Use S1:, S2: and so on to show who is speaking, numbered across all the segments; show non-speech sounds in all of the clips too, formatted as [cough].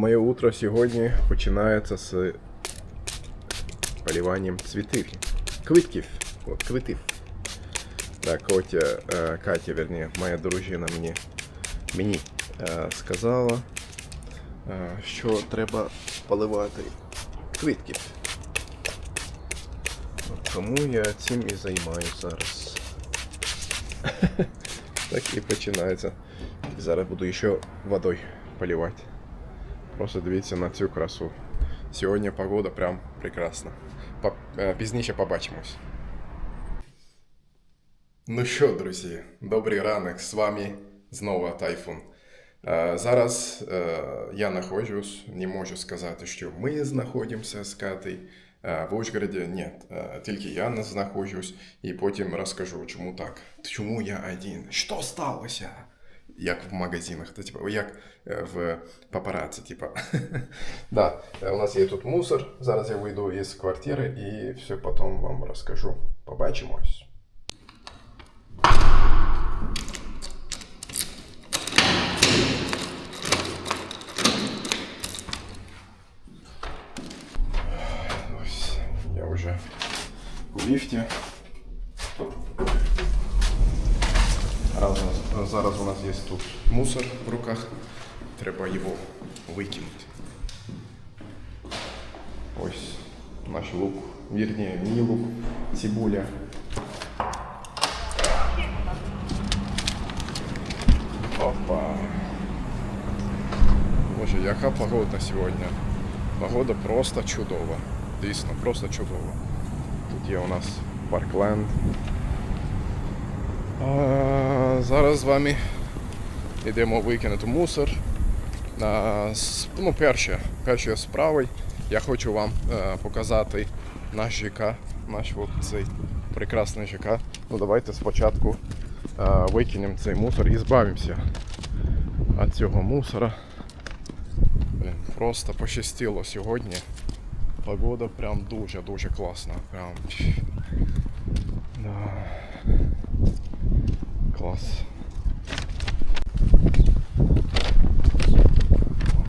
S1: Е, моє утро сьогодні починається з поливанням цвітів. Квитків. От, квитів. Так, Котя, е, Катя, верні, моя дружина мені, мені е, сказала, е, що треба поливати квитків. Тому я цим і займаюся зараз. [laughs] Так і починається. Зараз буду ще водою поливати. Просто дивіться на цю красу. Сьогодні погода прям прекрасна. По- е, Пізніше побачимось. Ну що, друзі, добрий ранок. З вами знову Тайфун. Е, Зараз е, я знаходжусь, не можу сказати, що ми знаходимося з Катей. Е, В Ужгороді ні, е, тільки я не знаходжусь, і потім розкажу, чому так. Чому я один? Що сталося? Як в магазинах, та, типу, як е, в папараці, типа. [laughs] да, е, у нас є тут мусор. Зараз я вийду із квартири і все потім вам розкажу. Побачимось. Ось, я вже у ліфті. Зараз у нас є тут мусор в руках. Треба його викинути. Ось наш лук. Вірні, мій лук, цибуля. Опа. Боже, яка погода сьогодні. Погода просто чудова. Дійсно, просто чудова. Тут є у нас паркленд. А, зараз з вами йдемо викинути мусор. А, ну, перше, першою справою я хочу вам е, показати наш ЖК, наш от цей прекрасний ЖК. Ну давайте спочатку е, викинемо цей мусор і збавимося від цього мусора. Блін, просто пощастило сьогодні. Погода прям дуже-дуже класна. Прям. Да. Клас.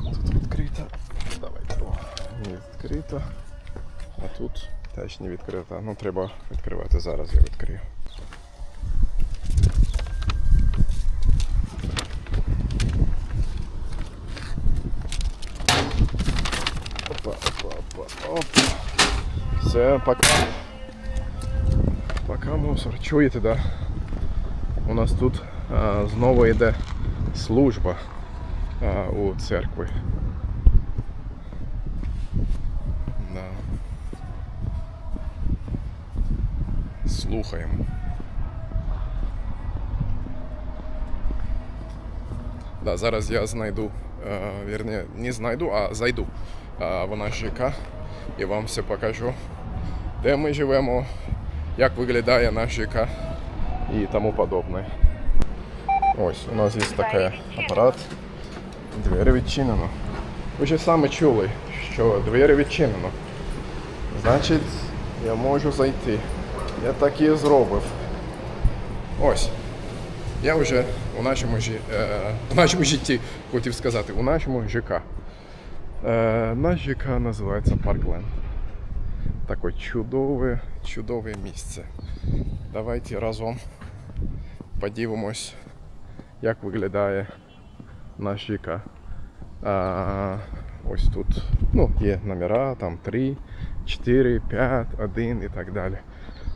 S1: Тут відкрито. Давайте. Не відкрито. А тут теж не відкрито. Ну треба відкривати зараз, я відкрию. Опа, опа, опа, опа. Все, пока. Пока мусор. Чуєте, да? У нас тут а, знову йде служба а, у церкві. Да. Слухаємо. Да, зараз я знайду, е, вірні, не знайду, а зайду е, в наш ЖК і вам все покажу, де ми живемо, як виглядає наш ЖК і тому подобне. Ось, у нас є такий апарат. Двері відчинено. Ви ж самі чули, що двері відчинено. Значить, я можу зайти. Я так і зробив. Ось. Я вже у нашому, жі... е, у нашому житті хотів сказати, у нашому ЖК. Е, наш ЖК називається Паркленд. Таке чудове, чудове місце. Давайте разом подивимось, як виглядає наш ЖК. А, ось тут ну, є номера, там 3, 4, 5, 1 і так далі.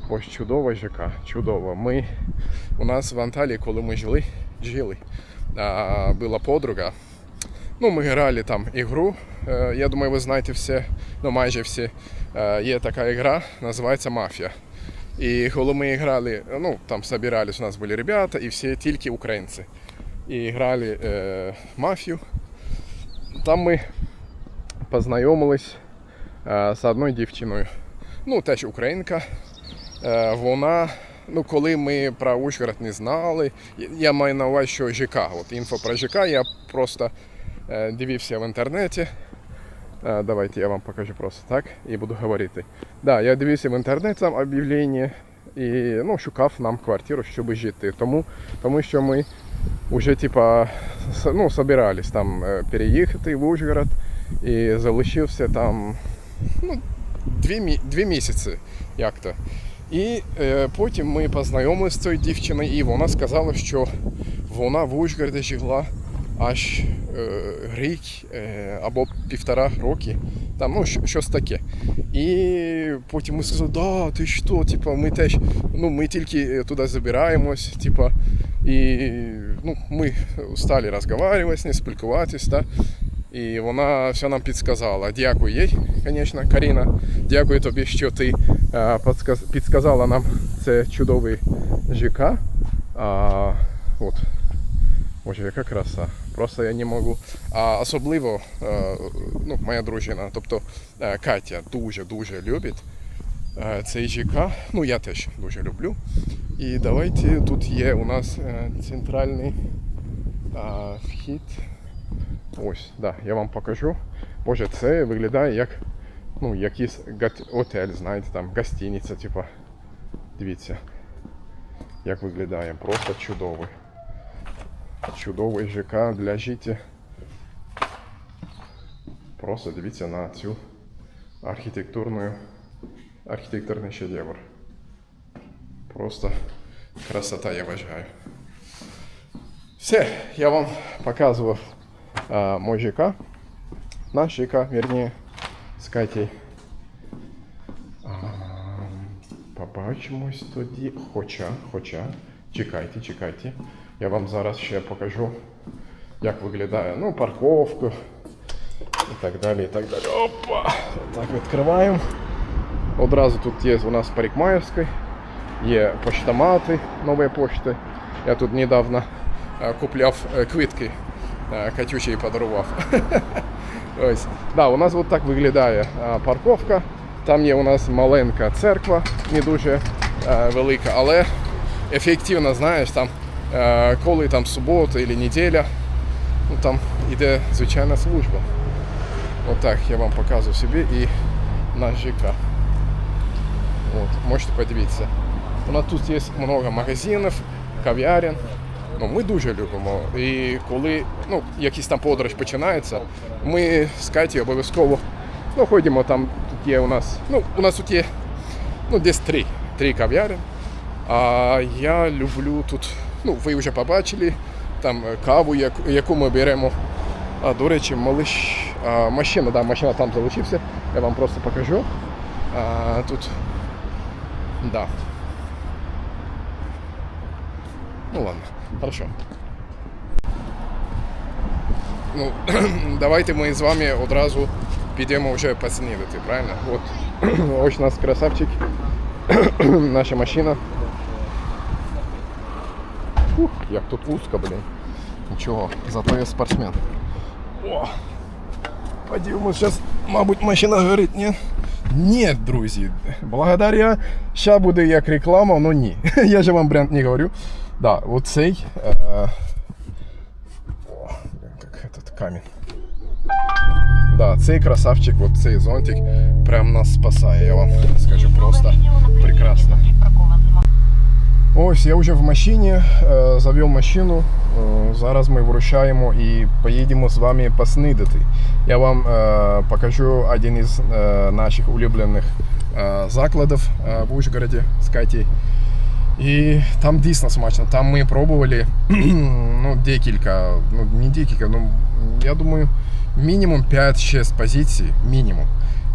S1: Ось чудова ЖК, чудово. Ми, у нас в Анталії, коли ми жили, жили а, була подруга. Ну, ми грали там ігру. Е, Я думаю, ви знаєте все, ну майже всі. Е, Є така ігра, називається Мафія. І коли ми грали, ну там збирались, у нас були ребята, і всі тільки українці. І грали е, мафію. Там ми познайомились е, з одною дівчиною. Ну, теж українка. Е, вона, ну коли ми про Ужгород не знали, я- я маю на увазі, що ЖК, от інфо про ЖК, я просто е, дивився в інтернеті. Давайте я вам покажу просто так і буду говорити. Да, я дивився в інтернеті там об'явлення і ну, шукав нам квартиру, щоб жити. Тому, тому що ми уже типа ну, собирались там е, переїхати в Ужгород і залишився там ну, дві, дві місяці як то. І е, потім ми познайомилися з цією дівчиною, і вона сказала, що вона в Ужгороді жила аж е, рік е, або півтора роки. Там, ну, щось таке. І потім ми сказали, да, ти що, типа, ми теж, ну, ми тільки е, туди забираємось, типа, і ну, ми стали розмовляти з нею, спілкуватись, да? І вона все нам підсказала. Дякую їй, звісно, Каріна. Дякую тобі, що ти підсказала нам це чудовий ЖК. А, от. Боже, яка краса. Просто я не можу. А особливо е, ну, моя дружина, тобто е, Катя дуже-дуже любить е, цей ЖК. Ну, я теж дуже люблю. І давайте тут є у нас центральний вхід. Ось, да, я вам покажу. Боже, це виглядає як ну, якийсь готель, знаєте, там гостиниця, типа. Дивіться, як виглядає. Просто чудовий. Чудовий ЖК для життя. Просто дивіться на цю архітектурну архітектурний шедевр. Просто красота, я вважаю. Все, я вам показував а, мой ЖК. Наш ЖК, вернее, з Катей. Побачимось тоді. Хоча, хоча. Чекайте, чекайте. Я вам зараз ще покажу, як виглядає ну, парковка і так далі. і так далі. Опа! Так відкриваємо. Одразу тут є у нас парикмахерський, є поштомати, нові пошти. Я тут недавно е, купляв е, квитки е, Катюші і подарував. [laughs] Ось. Да, у нас от так виглядає е, парковка. Там є у нас маленька церква, не дуже е, велика, але ефективно, знаєш, там, е, коли там субота або неділя, ну, там іде звичайна служба. Отак я вам показую собі і наш ЖК. От, можете подивитися. У нас тут є багато магазинів, кав'ярень. Ну, ми дуже любимо. І коли ну, якийсь там подорож починається, ми з Каті обов'язково ну, ходимо там, тут є у нас. Ну, у нас тут є ну, десь три, три кав'ярні. А я люблю тут, ну, ви вже побачили, там е, каву, яку, ми беремо. А, до речі, малиш, а, машина, да, машина там залишився. Я вам просто покажу. А, тут. Да. Ну ладно, хорошо. Ну, [clears throat] давайте ми з вами одразу підемо вже поснідати, правильно? От [clears throat] ось у нас красавчик. [clears throat] Наша машина. Ух, як тут узко, блін. Нічого, зато я спортсмен. О! Подивимось, зараз, мабуть, машина горить, ні? Ні, друзі. Благодаря. Ща буде як реклама, але ні. [laughs] Я же вам бренд не говорю. Да, оцей. Е... О, як этот камінь. Да, цей красавчик, от цей зонтик прям нас спасає. Я вам скажу просто прекрасно. Ось я вже в машині, е, завів машину. Е, Зараз ми вирушаємо і поїдемо з вами поснідати. Я вам е, покажу один із е, наших улюблених е, закладів е, в Ужгороді з Каті. І там дійсно смачно. Там ми пробували [clears throat] ну, декілька, ну не декілька, ну я думаю, мінімум 5-6 позицій. Мінімум.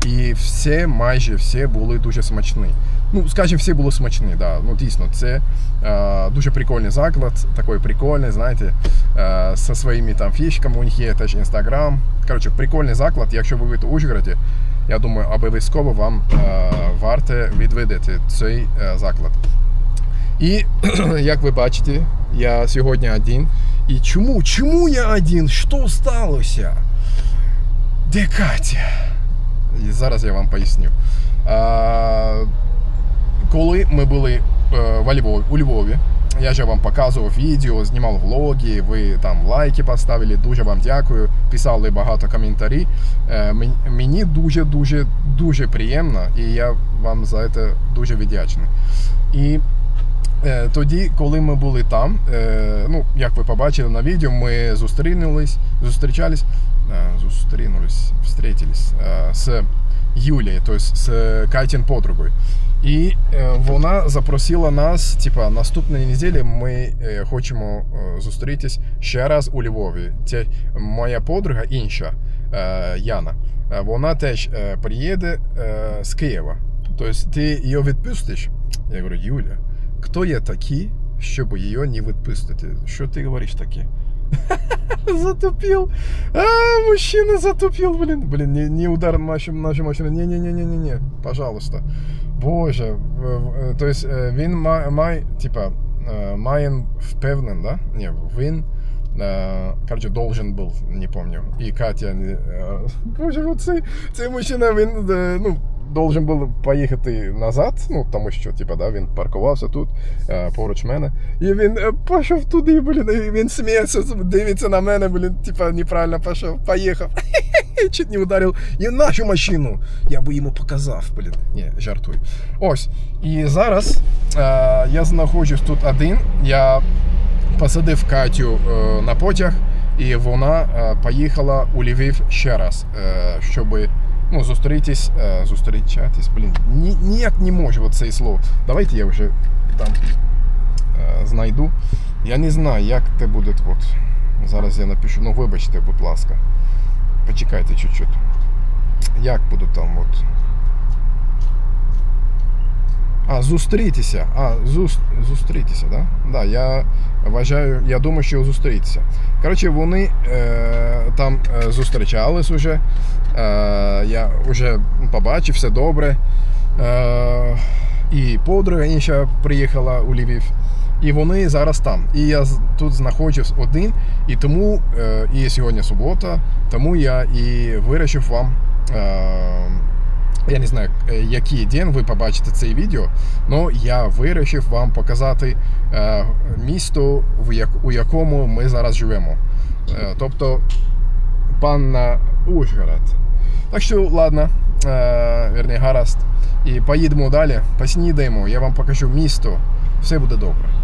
S1: І всі, майже всі були дуже смачні. Ну, скажімо, всі були смачні, да. Ну, дійсно, це е, дуже прикольний заклад, такий прикольний, знаєте, е, зі своїми там фішками, у них є теж інстаграм. Коротше, прикольний заклад. Якщо ви в Ужгороді, я думаю, обов'язково вам е, варто відвідати цей е, заклад. І [clears throat] як ви бачите, я сьогодні один. І чому? Чому я один? Що сталося? Де Катя? І зараз я вам поясню. Коли ми були е, у Львові, я же вам показував відео, знімав влоги, ви там лайки поставили, дуже вам дякую, писали багато коментарів. Е, Мені дуже-дуже дуже приємно і я вам за це дуже вдячний. І е, тоді, коли ми були там, ну, як ви побачили на відео, ми зустрінулись, зустрічались, зустрінулись, встретились з Юлією, тобто з Катін подругою. І е, вона запросила нас, типа, наступної неділі ми хочемо зустрітись ще раз у Львові. Це моя подруга інша, е, Яна. е, Вона теж е, приїде з Києва. Тобто ти її відпустиш? Я говорю, Юля, хто є такі, щоб її не відпустити? Що ти говориш таке? [laughs] Затупил. А, мужчина затупил, блин. Блин, не, не удар нашу, нашу машину. Не-не-не-не-не-не. Пожалуйста. Боже. Е, е, То есть е, він має, має типа, має впевнен, да? Ні, він короче, должен був, не помню. І Катя, [laughs] боже, оцей, цей мужчина, він, ну, должен був поїхати назад, ну, тому що, типа, да, він паркувався тут, е, поруч мене. І він е, пішов туди, блін, і він сміється, дивиться на мене, блін, типа, неправильно пішов, поїхав. [laughs] Чуть не ударив. І нашу машину. Я би йому показав, блін. Ні, жартуй. Ось. І зараз е, я знаходжусь тут один. Я посадив Катю е, на потяг, і вона е, поїхала у Львів ще раз, е, щоб ну, зустрітись, е, зустрічатись. Блін, ні, ніяк не можу от це слово. Давайте я вже там е, знайду. Я не знаю, як це буде. От. Зараз я напишу. Ну, вибачте, будь ласка. Почекайте чуть-чуть. Як буду там от. А, зустрітися. А, зус... зустрітися, да? Да, я вважаю, я думаю, що зустрітися. Коротше, вони е, там е, зустрічались уже. Е, я вже побачив, все добре. Е, і подруга інша приїхала у Львів. І вони зараз там. І я тут знаходжусь один, і тому е, і сьогодні субота, тому я і вирішив вам. Е, я не знаю, е, який день ви побачите це відео, але я вирішив вам показати е, місто, у якому ми зараз живемо. Е, тобто панна Ужгород. Так що, ладно, верні, гаразд. І поїдемо далі, поснідаємо, я вам покажу місто, все буде добре.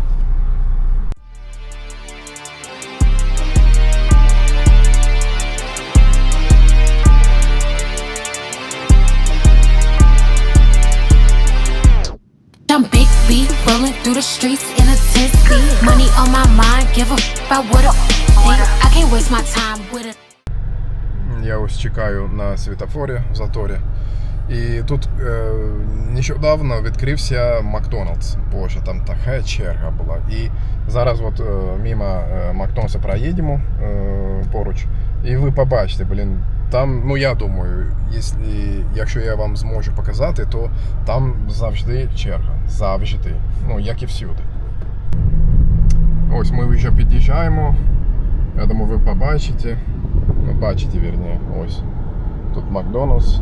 S2: I'm big B, rolling through the streets in a 10 speed. Money on my mind, give a f about what a think. I can't waste my time with a
S1: Я ось чекаю на світофорі в заторі. І тут е, нещодавно відкрився Макдональдс. Боже, там така черга була. І зараз от е, мимо е, Макдональдса проїдемо е, поруч, і ви побачите, блін, там, ну я думаю, якщо, якщо я вам зможу показати, то там завжди черга. Завжди. Ну, як і всюди. Ось ми вже під'їжджаємо. Я думаю, ви побачите. Ну, бачите, вірні, ось. Тут Макдональдс.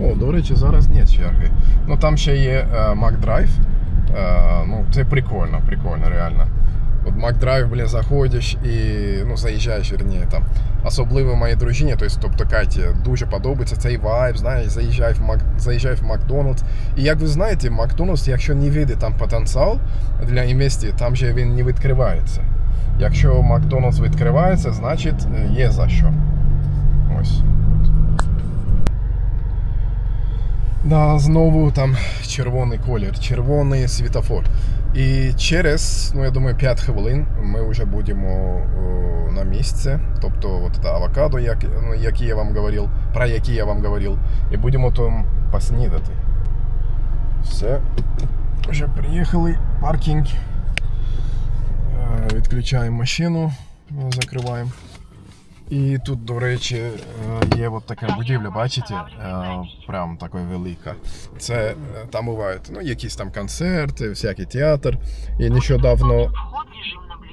S1: О, до речі, зараз ні черги. Ну там ще є е, Макдрайв. Е, ну, це прикольно, прикольно, реально. От Макдрайв, блін, заходиш і ну, заїжджаєш, вірні, там. Особливо моїй дружині, тобто, тобто Каті, дуже подобається цей вайб, знаєш, заїжджай в, Мак... заїжджай в Макдональдс. І як ви знаєте, Макдональдс, якщо не видить там потенціал для інвестицій, там же він не відкривається. Якщо Макдональдс відкривається, значить е, є за що. Ось. Да, знову там червоний колір, червоний світофор. І через, ну я думаю, 5 хвилин ми вже будемо о, на місці. Тобто от та авокадо, як, ну, які я вам говорив, про які я вам говорив, і будемо там поснідати. Все. Вже приїхали, паркінг. Е, Відключаємо машину, закриваємо. І тут, до речі, е, є от така будівля, бачите? Е, Прям така велика. Це е, там бувають ну, якісь там концерти, всякий театр. І нещодавно.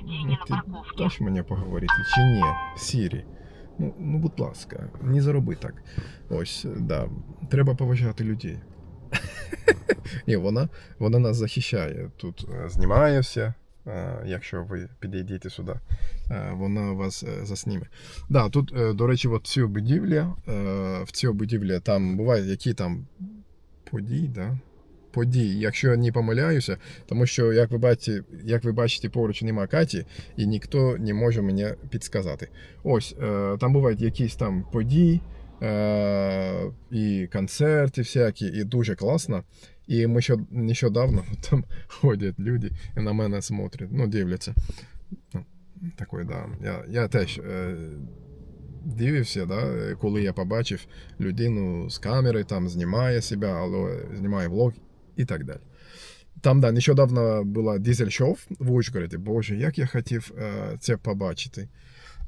S1: Ну,
S3: на
S1: ти даш мені поговорити чи ні? Сірі. Ну, ну, будь ласка, не зароби так. Ось, да. Треба поважати людей. [laughs] Ні, вона, вона нас захищає. Тут знімає все. Якщо ви підійдете сюди, вона вас е, засніме. Да, тут, е, до речі, от цю будівлю, е, в цій будівлі там бувають які там події, да? подій, якщо я не помиляюся, тому що, як ви бачите, як ви бачите, поруч нема Каті, і ніхто не може мені підсказати. Ось е, там бувають якісь там події, е, і концерти всякі, і дуже класно. І ми ще нещодавно [laughs] там ходять люди і на мене смотрять, ну, дивляться. Ну, да. Я, я теж е, дивився, да, коли я побачив людину з камери, там знімає себе, але знімає влог і так далі. Там, да, нещодавно була дизель шоу в Ужгороді. Боже, як я хотів е, це побачити.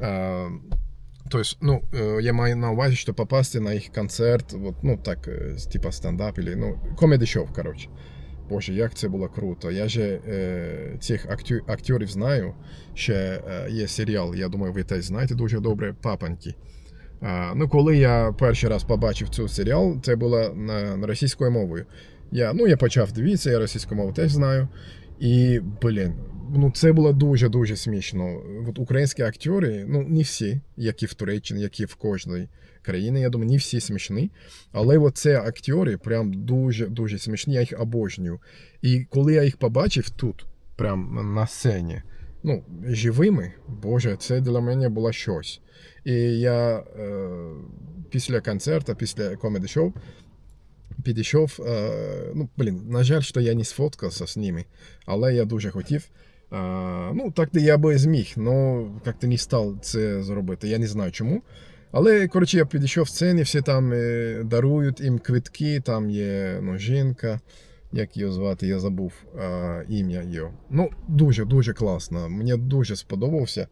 S1: Е, Тобто, ну, е, я маю на увазі, що попасти на їх концерт, от, ну так, е, типа стендап, или, ну, комеді шоу, коротше. Боже, як це було круто. Я же е, цих акторів знаю. Ще е, є серіал, я думаю, ви теж знаєте дуже добре, Папаньки. А, ну, коли я перший раз побачив цей серіал, це було на, на російською мовою. Я, ну, я почав дивитися, я російську мову теж знаю. І, блін, ну це було дуже-дуже смішно. От українські актори, ну не всі, які в Туреччині, які в кожній країні, я думаю, не всі смішні. Але от ці прям дуже-дуже смішні, я їх обожнюю. І коли я їх побачив тут, прям на сцені, ну, живими, боже, це для мене було щось. І я е, після концерту, після комеді-шоу, підійшов. Е, ну, блін, на жаль, що я не сфоткався з ними, але я дуже хотів. Е, ну, так я би зміг, але як-то не став це зробити. Я не знаю чому. Але, коротше, я підійшов в сцені, всі там е, дарують їм квитки, там є ну, жінка, як її звати, я забув е, ім'я її. Ну, дуже-дуже класно. Мені дуже сподобався.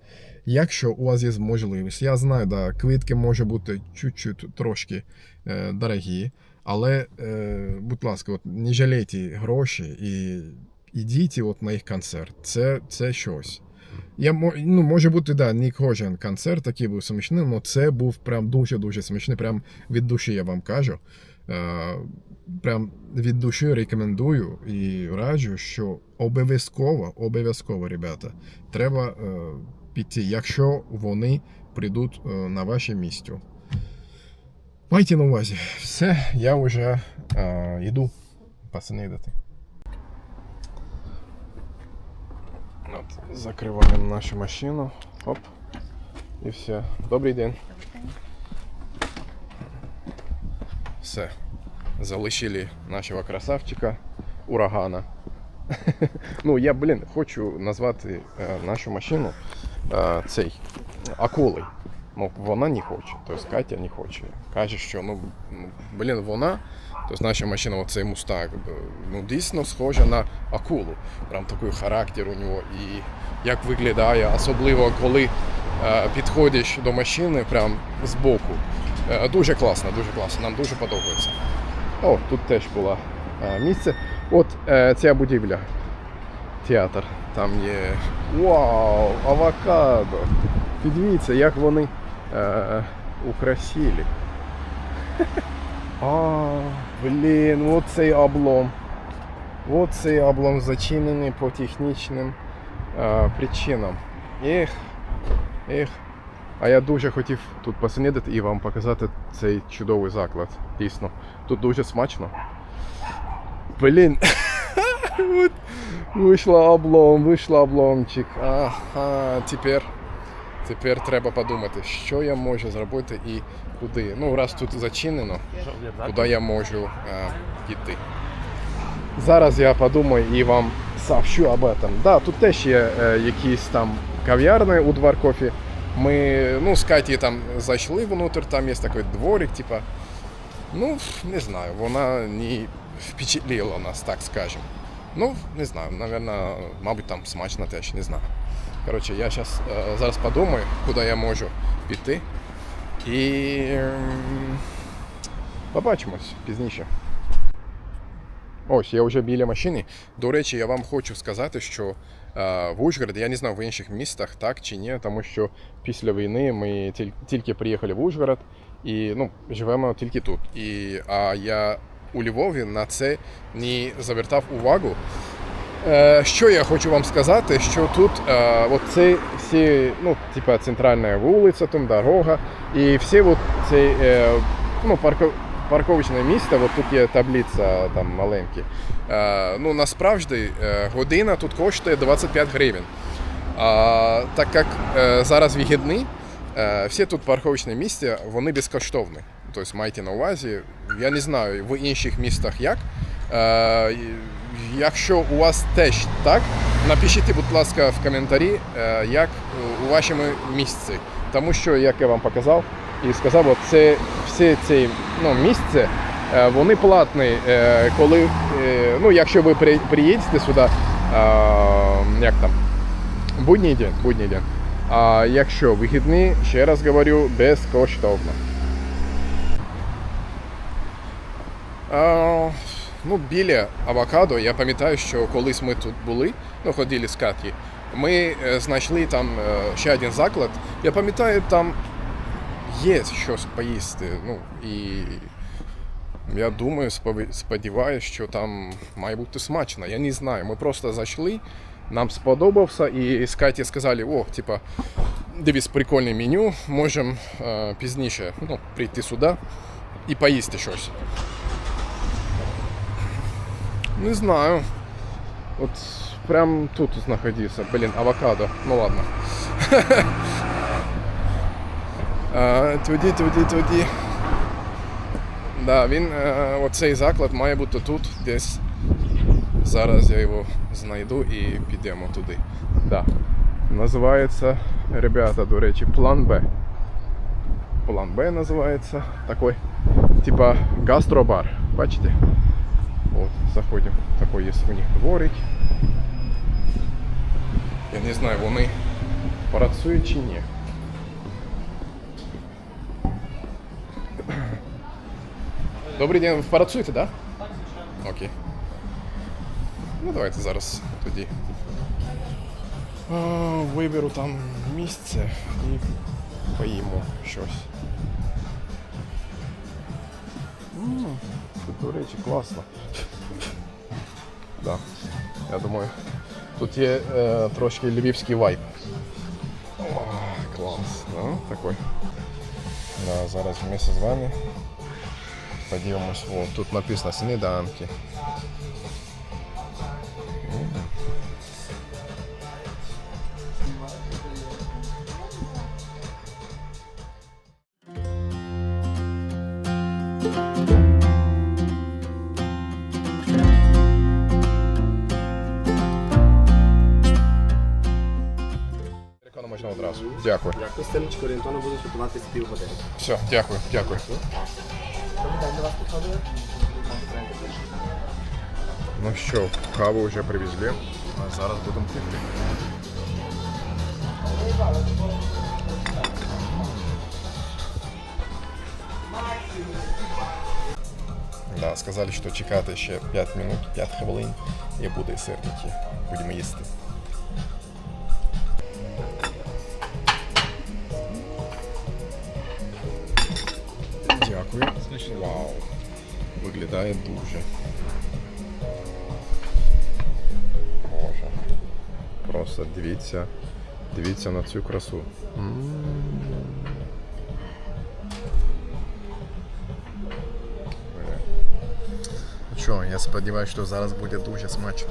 S1: Якщо у вас є можливість, я знаю, да, квитки може бути чуть-чуть трошки е, дорогі, але, е, будь ласка, от, не жалійте гроші і ідіть от на їх концерт. Це, це щось. Я, ну, може бути, да, не кожен концерт такий був смішним, але це був прям дуже-дуже смішний. Прям від душі я вам кажу. Е, прям від душі рекомендую і раджу, що обов'язково, обов'язково, ребята, треба е, піти, якщо вони прийдуть е, на ваше місце. Майте на увазі, все, я вже е, йду поснідати. От, закриваємо нашу машину. Оп. І все. Добрий день. Все. Залишили нашого красавчика урагана. [laughs] ну, я, блін, хочу назвати е, нашу машину е, цей акулою. Ну, вона не хоче, тобто Катя не хоче. Каже, що ну, ну, блін, вона, тобто наша машина, оцей мустак, ну дійсно схожа на акулу. Прям такий характер у нього. І як виглядає, особливо коли е, підходиш до машини прям збоку. Е, дуже класно, дуже класно, нам дуже подобається. О, тут теж було е, місце. От е, ця будівля. Театр. Там є. Вау! Авокадо! Підивіться, як вони е, украсили. А, блін, от цей облом. От цей облом зачинений по технічним е, причинам. Ех, ех. А я дуже хотів тут поснідати і вам показати цей чудовий заклад. Дійсно. Тут дуже смачно. Блін. От Вийшла облом, вийшла обломчик. Ага, тепер, тепер треба подумати, що я можу зробити і куди. Ну, раз тут зачинено, куди я можу е, піти. Зараз я подумаю і вам сообщу об этом. Да, тут теж є е, якісь там кав'ярні у Дворкофі. Ми ну, з Каті там зайшли внутрь, там є такий дворик, типа. Ну, не знаю, вона не впечатлила нас, так скажем. Ну, не знаю, наверное, мабуть, там смачно теж, не знаю. Коротше, я зараз, зараз подумаю, куди я можу піти. І ем, побачимось пізніше. Ось, я вже біля машини. До речі, я вам хочу сказати, що е, в Ужгороді, я не знаю в інших містах, так чи ні, тому що після війни ми тіль- тільки приїхали в Ужгород і ну, живемо тільки тут. І, а я у Львові на це не звертав увагу. Е, що я хочу вам сказати, що тут е, от це всі, ну, типа центральна вулиця, там дорога, і всі от ці, е, ну, парко, парковочне місце, от тут є таблиця там маленькі. Ну насправді година тут коштує 25 гривень. А так як зараз вихідні, е, всі тут парковочні місця, вони безкоштовні. Тобто майте на увазі, я не знаю в інших містах як. Е, якщо у вас теж так, напишіть, будь ласка, в коментарі, е, як у вашому місці. Тому що, як я вам показав і сказав, це всі ці ну, місця, е, вони платні, е, коли, ну, якщо ви приїдете сюди, як там, будній день, будній день. А якщо вихідні, ще раз говорю, безкоштовно. Ну, біля авокадо, я пам'ятаю, що колись ми тут були, ну, ходили з Каті, ми е, знайшли там е, ще один заклад. Я пам'ятаю, там є щось поїсти. Ну, і я думаю, сподіваюся, що там має бути смачно. Я не знаю. Ми просто зайшли, нам сподобався, і з Каті сказали, о, типа, дивись, прикольне меню, можемо е, пізніше ну, прийти сюди і поїсти щось. Не знаю. От прям тут знаходився. Блін, авокадо. Ну ладно. [laughs] А, Туди, туди, туди. Да, він, е, оцей заклад має бути тут десь. Зараз я його знайду і підемо туди. Да. Називається, ребята, до речі, план Б. План Б називається. Такой, типа гастробар. Бачите? От, заходимо. Такой є у них дворик. Я не знаю, вони працюють чи ні. [coughs] Добрий день, ви працюєте, так? Да? Окей. Ну давайте зараз тоді. А, виберу там місце і поїмо щось. М, Тут, до речі, класно. Да. Я думаю, тут є е, трошки львівський вайб. О, клас, да? Такой. Да, зараз вместе з вами подивимось. О, тут написано сніданки. Одразу. Дякую.
S4: Костелечко орієнтовно буде готувати з півгодини.
S1: Все, дякую, дякую. Ну що, каву вже привезли, а зараз будемо пити. Да, сказали, що чекати ще 5 минут, 5 хвилин і буде сирники. Будемо їсти. Вау. Виглядає дуже. Боже. Просто дивіться. Дивіться на цю красу. М. Бля. Ну Що, я сподіваюся, що зараз буде дуже смачно.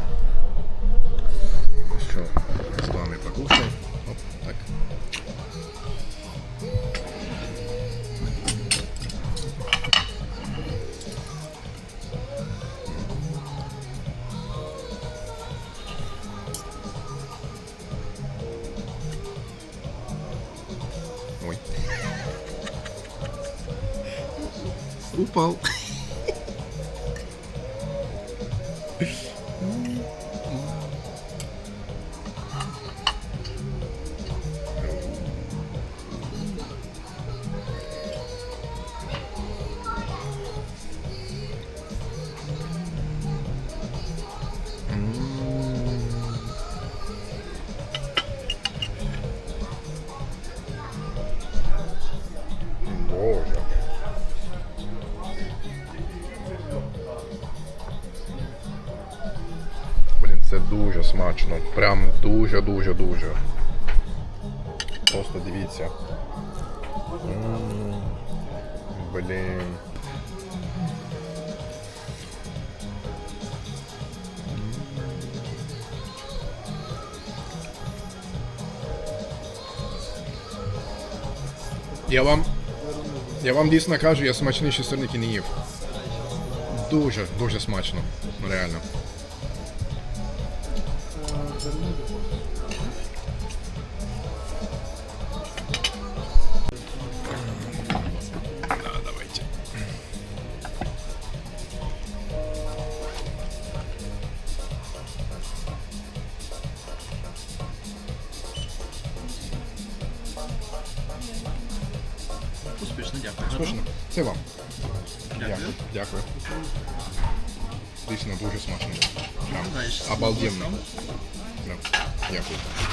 S1: people. дуже-дуже-дуже. Просто дивіться. Блін. Я вам я вам дійсно кажу, я смачніші сирники не їв. Дуже-дуже смачно, реально. Да, давайте.
S5: Успішно, дякую.
S1: Смачно. Це вам. Дякую. Дякую. Дійсно дуже смачно. Прям
S5: Знаєш,
S1: обалденно.
S5: смачно.
S1: Да. Дякую.